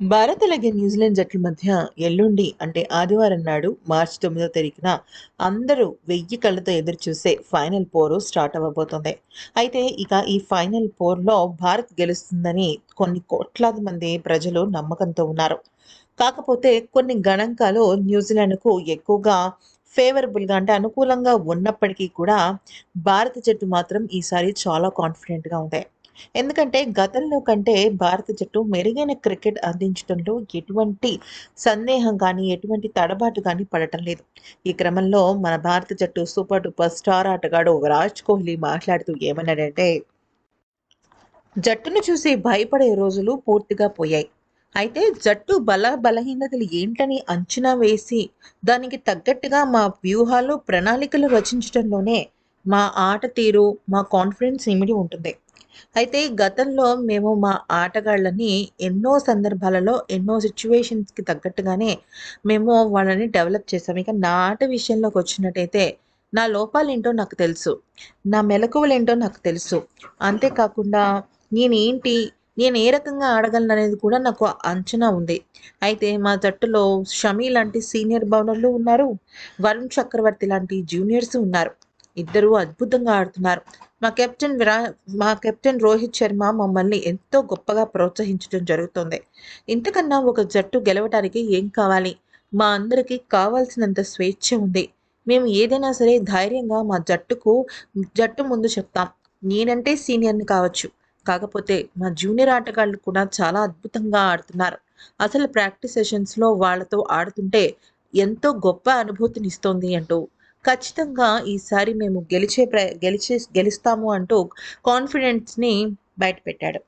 భారత్ అలాగే న్యూజిలాండ్ జట్ల మధ్య ఎల్లుండి అంటే ఆదివారం నాడు మార్చి తొమ్మిదో తారీఖున అందరూ వెయ్యి కళ్ళతో ఎదురు చూసే ఫైనల్ పోరు స్టార్ట్ అవ్వబోతుంది. అయితే ఇక ఈ ఫైనల్ పోర్లో భారత్ గెలుస్తుందని కొన్ని కోట్లాది మంది ప్రజలు నమ్మకంతో ఉన్నారు. కాకపోతే కొన్ని గణాంకాలు న్యూజిలాండ్కు ఎక్కువగా ఫేవరబుల్గా అంటే అనుకూలంగా ఉన్నప్పటికీ కూడా భారత జట్టు మాత్రం ఈసారి చాలా కాన్ఫిడెంట్గా ఉంది. ఎందుకంటే గతంలో కంటే భారత జట్టు మెరుగైన క్రికెట్ అందించడంలో ఎటువంటి సందేహం కానీ ఎటువంటి తడబాటు కానీ పడటం లేదు. ఈ క్రమంలో మన భారత జట్టు సూపర్ డూపర్ స్టార్ ఆటగాడు విరాట్ కోహ్లీ మాట్లాడుతూ ఏమన్నాడంటే జట్టును చూసి భయపడే రోజులు పూర్తిగా పోయాయి. అయితే జట్టు బల బలహీనతలు ఏంటని అంచనా వేసి దానికి తగ్గట్టుగా మా వ్యూహాలు ప్రణాళికలు రచించడంలోనే మా ఆట తీరు మా కాన్ఫిడెన్స్ ఇమిడి ఉంటుంది. అయితే గతంలో మేము మా ఆటగాళ్ళని ఎన్నో సందర్భాలలో ఎన్నో సిచ్యువేషన్స్కి తగ్గట్టుగానే మేము వాళ్ళని డెవలప్ చేసాం. ఇక నా ఆట విషయంలోకి వచ్చినట్టయితే నా లోపాలు ఏంటో నాకు తెలుసు. నా మెలకువలు ఏంటో నాకు తెలుసు. అంతేకాకుండా నేనేంటి నేను ఏ రకంగా ఆడగలను అనేది కూడా నాకు అంచనా ఉంది. అయితే మా జట్టులో షమీ లాంటి సీనియర్ బౌలర్లు ఉన్నారు. వరుణ్ చక్రవర్తి లాంటి జూనియర్స్ ఉన్నారు. ఇద్దరూ అద్భుతంగా ఆడుతున్నారు. మా కెప్టెన్ విరా మా కెప్టెన్ రోహిత్ శర్మ మమ్మల్ని ఎంతో గొప్పగా ప్రోత్సహించడం జరుగుతుంది. ఇంతకన్నా ఒక జట్టు గెలవడానికి ఏం కావాలి? మా అందరికీ కావాల్సినంత స్వేచ్ఛ ఉంది. మేము ఏదైనా సరే ధైర్యంగా మా జట్టుకు జట్టు ముందు చెప్తాం. నేనంటే సీనియర్ని కావచ్చు. కాకపోతే మా జూనియర్ ఆటగాళ్ళు కూడా చాలా అద్భుతంగా ఆడుతున్నారు. అసలు ప్రాక్టీస్ సెషన్స్లో వాళ్ళతో ఆడుతుంటే ఎంతో గొప్ప అనుభూతినిస్తోంది అంటూ ఖచ్చితంగా ఈసారి మేము గెలిచే ప్ర గెలిచే గెలుస్తాము అంటూ కాన్ఫిడెన్స్ని బయటపెట్టాడు.